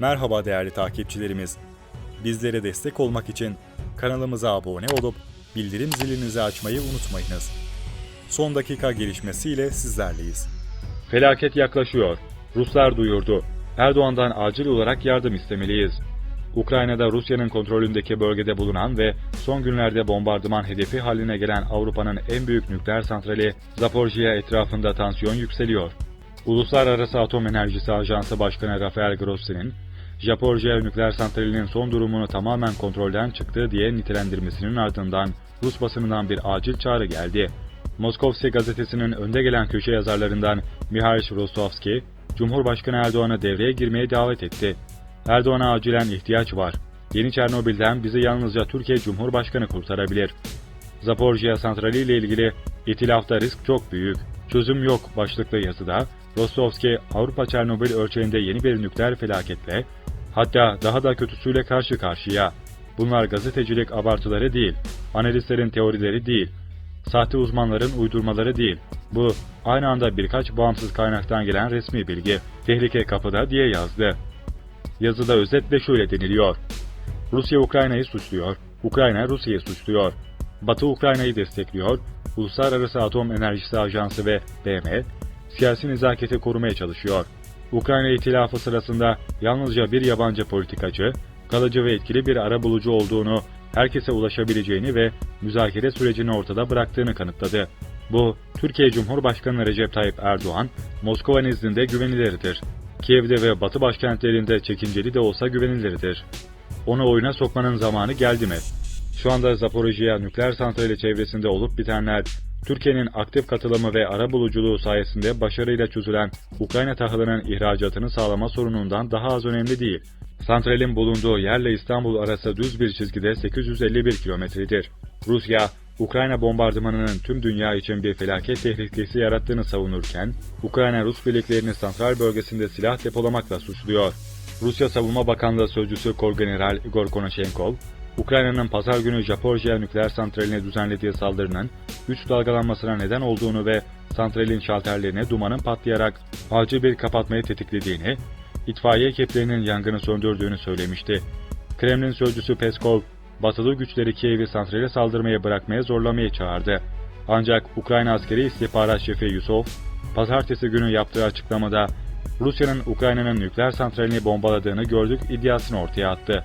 Merhaba değerli takipçilerimiz. Bizlere destek olmak için kanalımıza abone olup bildirim zilinizi açmayı unutmayınız. Son dakika gelişmesiyle sizlerleyiz. Felaket yaklaşıyor. Ruslar duyurdu. Erdoğan'dan acil olarak yardım istemeliyiz. Ukrayna'da Rusya'nın kontrolündeki bölgede bulunan ve son günlerde bombardıman hedefi haline gelen Avrupa'nın en büyük nükleer santrali Zaporjye etrafında tansiyon yükseliyor. Uluslararası Atom Enerjisi Ajansı Başkanı Rafael Grossi'nin, Zaporjye nükleer santralinin son durumunu tamamen kontrolden çıktı diye nitelendirmesinin ardından Rus basınından bir acil çağrı geldi. Moskovski gazetesinin önde gelen köşe yazarlarından Mihail Rostovski, Cumhurbaşkanı Erdoğan'ı devreye girmeye davet etti. Erdoğan'a acilen ihtiyaç var. Yeni Çernobil'den bizi yalnızca Türkiye Cumhurbaşkanı kurtarabilir. Zaporjye santrali ile ilgili itilafta risk çok büyük. Çözüm yok başlıklı yazıda Rostovski Avrupa Çernobil ölçeğinde yeni bir nükleer felaketle hatta daha da kötüsüyle karşı karşıya. Bunlar gazetecilik abartıları değil, analistlerin teorileri değil, sahte uzmanların uydurmaları değil. Bu aynı anda birkaç bağımsız kaynaktan gelen resmi bilgi. Tehlike kapıda diye yazdı. Yazıda özetle şöyle deniliyor. Rusya Ukrayna'yı suçluyor, Ukrayna Rusya'yı suçluyor. Batı Ukrayna'yı destekliyor, Uluslararası Atom Enerjisi Ajansı ve BM, siyasi nezaketi korumaya çalışıyor. Ukrayna itilafı sırasında yalnızca bir yabancı politikacı, kalıcı ve etkili bir arabulucu olduğunu, herkese ulaşabileceğini ve müzakere sürecini ortada bıraktığını kanıtladı. Bu, Türkiye Cumhurbaşkanı Recep Tayyip Erdoğan, Moskova nezdinde güvenilirdir. Kiev'de ve Batı başkentlerinde çekinceli de olsa güvenilirdir. Onu oyuna sokmanın zamanı geldi mi? Şu anda Zaporijya nükleer santrali çevresinde olup bitenler, Türkiye'nin aktif katılımı ve arabuluculuğu sayesinde başarıyla çözülen Ukrayna tahılının ihracatını sağlama sorunundan daha az önemli değil. Santralin bulunduğu yerle İstanbul arası düz bir çizgide 851 kilometredir. Rusya, Ukrayna bombardımanının tüm dünya için bir felaket tehlikesi yarattığını savunurken, Ukrayna Rus birliklerini santral bölgesinde silah depolamakla suçluyor. Rusya Savunma Bakanlığı Sözcüsü Korgeneral Igor Konashenkov, Ukrayna'nın pazar günü Zaporojye nükleer santraline düzenlediği saldırının güç dalgalanmasına neden olduğunu ve santralin şalterlerine dumanın patlayarak acil bir kapatmayı tetiklediğini, itfaiye ekiplerinin yangını söndürdüğünü söylemişti. Kremlin sözcüsü Peskov, batılı güçleri Kiev'i santrale saldırmaya bırakmaya zorlamaya çağırdı. Ancak Ukrayna askeri istihbarat şefi Yusuf, pazartesi günü yaptığı açıklamada Rusya'nın Ukrayna'nın nükleer santralini bombaladığını gördük iddiasını ortaya attı.